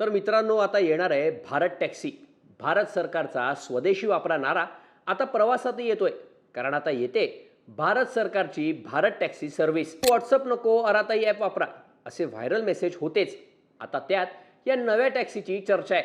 तर मित्रांनो आता येणार आहे भारत टॅक्सी. भारत सरकारचा स्वदेशी वापरणारा आता प्रवासातही येतोय. कारण आता येते भारत सरकारची भारत टॅक्सी सर्व्हिस. व्हॉट्सअप नको अराताई ॲप वापरा. असे व्हायरल मेसेज होतेच. आता त्यात या नव्या टॅक्सीची चर्चा आहे.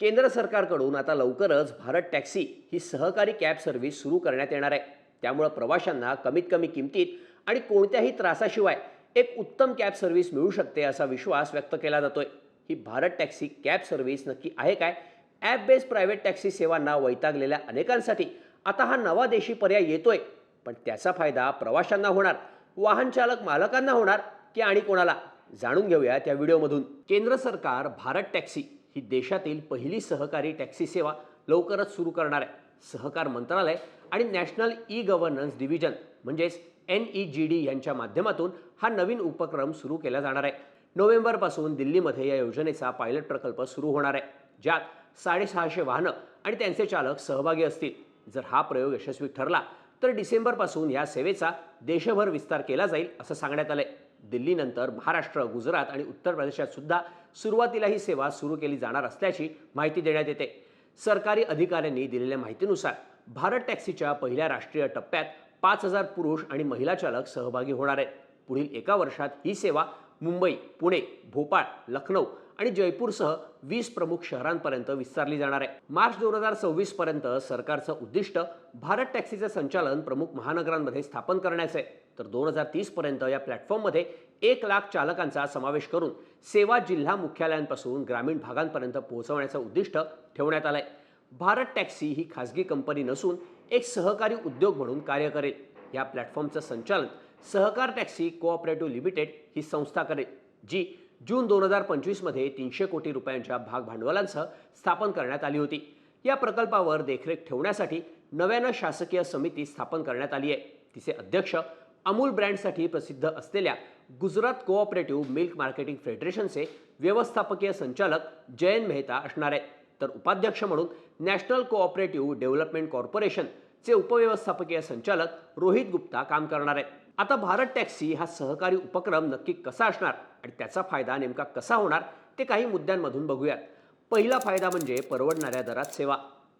केंद्र सरकारकडून आता लवकरच भारत टॅक्सी ही सहकारी कॅब सर्व्हिस सुरू करण्यात येणार आहे. त्यामुळं प्रवाशांना कमीत कमी किमतीत आणि कोणत्याही त्रासाशिवाय एक उत्तम कॅब सर्व्हिस मिळू शकते असा विश्वास व्यक्त केला जातोय. ही भारत टॅक्सी कॅब सर्व्हिस नक्की आहे काय? ॲप बेस्ड प्रायव्हेट टॅक्सी सेवांना वैतागलेल्या अनेकांसाठी आता हा नवा देशी पर्याय येतोय. पण त्याचा फायदा प्रवाशांना होणार वाहन चालक मालकांना होणार की आणि कोणाला? जाणून घेऊया त्या व्हिडिओमधून. केंद्र सरकार भारत टॅक्सी ही देशातील पहिली सहकारी टॅक्सी सेवा लवकरच सुरू करणार आहे. सहकार मंत्रालय आणि नॅशनल ई गव्हर्नन्स डिव्हिजन म्हणजेच एन ई जी डी यांच्या माध्यमातून हा नवीन उपक्रम सुरू केला जाणार आहे. नोव्हेंबरपासून दिल्लीमध्ये या योजनेचा पायलट प्रकल्प सुरू होणार आहे ज्यात साडेसहाशे वाहनं आणि त्यांचे चालक सहभागी असतील. जर हा प्रयोग यशस्वी ठरला तर डिसेंबरपासून या सेवेचा देशभर विस्तार केला जाईल असं सांगण्यात आलंय. दिल्लीनंतर महाराष्ट्र गुजरात आणि उत्तर प्रदेशात सुद्धा सुरुवातीला ही सेवा सुरू केली जाणार असल्याची माहिती देण्यात येते. सरकारी अधिकाऱ्यांनी दिलेल्या माहितीनुसार भारत टॅक्सीच्या पहिल्या राष्ट्रीय टप्प्यात पाच हजार पुरुष आणि महिला चालक सहभागी होणार आहेत. पुढील एका वर्षात ही सेवा मुंबई पुणे भोपाळ लखनौ आणि जयपूरसह वीस प्रमुख शहरांपर्यंत विस्तारली जाणार आहे. मार्च दोन हजार सव्वीस पर्यंत सरकारचं उद्दिष्ट भारत टॅक्सीचे संचालन प्रमुख महानगरांमध्ये स्थापन करण्याचं आहे. तर दोन हजार तीस पर्यंत या प्लॅटफॉर्ममध्ये एक लाख चालकांचा समावेश करून सेवा जिल्हा मुख्यालयांपासून ग्रामीण भागांपर्यंत पोहोचवण्याचं उद्दिष्ट ठेवण्यात आलंय. भारत टॅक्सी ही खासगी कंपनी नसून एक सहकारी उद्योग म्हणून कार्य करेल. या प्लॅटफॉर्मचं संचालन सहकार टॅक्सी कोऑपरेटिव्ह लिमिटेड ही संस्था करेल जी जून दोन हजार पंचवीसमध्ये तीनशे कोटी रुपयांच्या भाग भांडवलांसह स्थापन करण्यात आली होती. या प्रकल्पावर देखरेख ठेवण्यासाठी नव्यानं शासकीय समिती स्थापन करण्यात आली आहे. तिचे अध्यक्ष अमूल ब्रँडसाठी प्रसिद्ध असलेल्या गुजरात कोऑपरेटिव्ह मिल्क मार्केटिंग फेडरेशनचे व्यवस्थापकीय संचालक जयंत मेहता असणार आहेत. तर उपाध्यक्ष म्हणून नॅशनल कोऑपरेटिव्ह डेव्हलपमेंट कॉर्पोरेशनचे उपव्यवस्थापकीय संचालक रोहित गुप्ता काम करणार आहेत. आता भारत टॅक्सी हा सहकारी उपक्रम नक्की कसा असणार आणि त्याचा फायदा नेमका कसा होणार ते काही मुद्द्यांमधून बघूयात. पहिला फायदा म्हणजे परवडणाऱ्या दरात सेवा.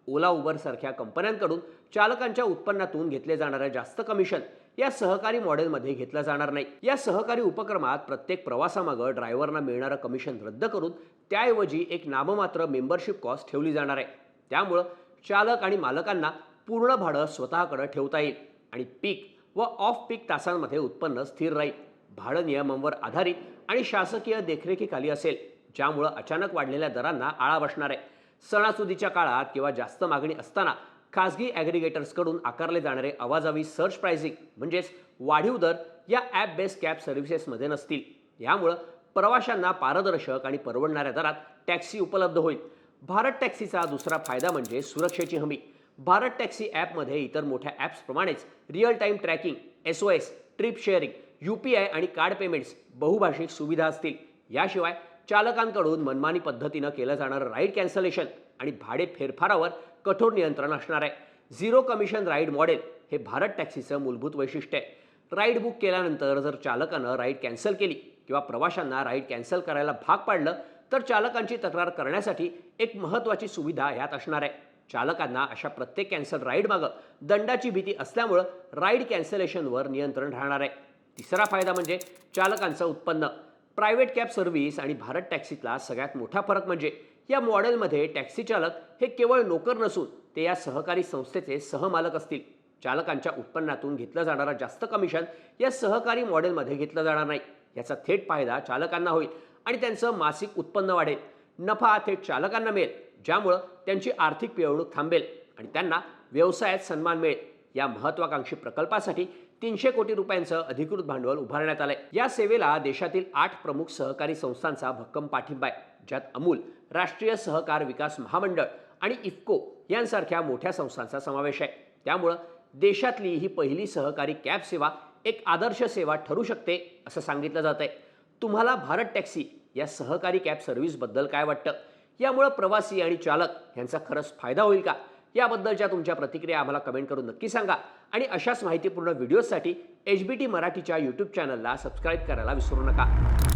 ओला उबर सारख्या कंपन्यांकडून चालकांच्या उत्पन्नातून घेतले जाणारे जास्त कमिशन या सहकारी मॉडेलमध्ये घेतलं जाणार नाही. या सहकारी उपक्रमात प्रत्येक प्रवासामागं ड्रायव्हरना मिळणारं कमिशन रद्द करून त्याऐवजी एक नाममात्र मेंबरशिप कॉस्ट ठेवली जाणार आहे. त्यामुळं चालक आणि मालकांना पूर्ण भाडं स्वतःकडे ठेवता येईल आणि पीक व ऑफ पीक तासांमध्ये उत्पन्न स्थिर राहील. भाडं नियमांवर आधारित आणि शासकीय देखरेखीखाली असेल ज्यामुळं अचानक वाढलेल्या दरांना आळा बसणार आहे. सणासुदीच्या काळात किंवा जास्त मागणी असताना खासगी ॲग्रिगेटर्सकडून आकारले जाणारे आवाजावी सर्च प्राइसिंग म्हणजेच वाढीव दर या ॲप बेस्ड कॅब सर्व्हिसेसमध्ये नसतील. यामुळं प्रवाशांना पारदर्शक आणि परवडणाऱ्या दरात टॅक्सी उपलब्ध होईल. भारत टॅक्सीचा दुसरा फायदा म्हणजे सुरक्षेची हमी. भारत टॅक्सी ॲपमध्ये इतर मोठ्या ॲप्सप्रमाणेच real time tracking S O S trip sharing U P I आणि कार्ड पेमेंट्स बहुभाषिक सुविधा असतील. याशिवाय चालकांकडून मनमानी पद्धतीनं केलं जाणारं राईड कॅन्सलेशन आणि भाडे फेरफारावर कठोर नियंत्रण असणार आहे. झिरो कमिशन राईड मॉडेल हे भारत टॅक्सीचं मूलभूत वैशिष्ट्य आहे. राईड बुक केल्यानंतर जर चालकानं राईड कॅन्सल केली किंवा प्रवाशांना राईड कॅन्सल करायला भाग पाडलं तर चालकांची तक्रार करण्यासाठी एक महत्त्वाची सुविधा यात असणार आहे. चालकांना अशा प्रत्येक कॅन्सल राईडमागं दंडाची भीती असल्यामुळं राईड कॅन्सलेशनवर नियंत्रण राहणार आहे. तिसरा फायदा म्हणजे चालकांचं उत्पन्न. प्रायव्हेट कॅब सर्व्हिस आणि भारत टॅक्सीतला सगळ्यात मोठा फरक म्हणजे या मॉडेलमध्ये टॅक्सी चालक हे केवळ नोकर नसून ते या सहकारी संस्थेचे सहमालक असतील. चालकांच्या उत्पन्नातून घेतलं जाणारं जास्त कमिशन या सहकारी मॉडेलमध्ये घेतलं जाणार नाही. याचा थेट फायदा चालकांना होईल आणि त्यांचं मासिक उत्पन्न वाढेल. नफा थेट चालकांना मिळेल. ज्यामुळं त्यांची आर्थिक पिळवणूक थांबेल आणि त्यांना व्यवसायात सन्मान मिळेल. या महत्वाकांक्षी प्रकल्पासाठी तीनशे कोटी रुपयांचं अधिकृत भांडवल उभारण्यात आलंय. या सेवेला देशातील आठ प्रमुख सहकारी संस्थांचा भक्कम पाठिंबा आहे ज्यात अमूल राष्ट्रीय सहकार विकास महामंडळ आणि इफ्को यांसारख्या मोठ्या संस्थांचा समावेश आहे. त्यामुळं देशातली ही पहिली सहकारी कॅब सेवा एक आदर्श सेवा ठरू शकते असं सांगितलं जात आहे तुम्हाला भारत टॅक्सी या सहकारी कॅब सर्व्हिसबद्दल काय वाटतं? यामुळं प्रवासी आणि चालक यांचा खरंच फायदा होईल का? याबद्दलच्या तुमच्या प्रतिक्रिया आम्हाला कमेंट करून नक्की सांगा. आणि अशाच माहितीपूर्ण व्हिडिओसाठी एच बी टी मराठीच्या यूट्यूब चॅनलला सबस्क्राईब करायला विसरू नका.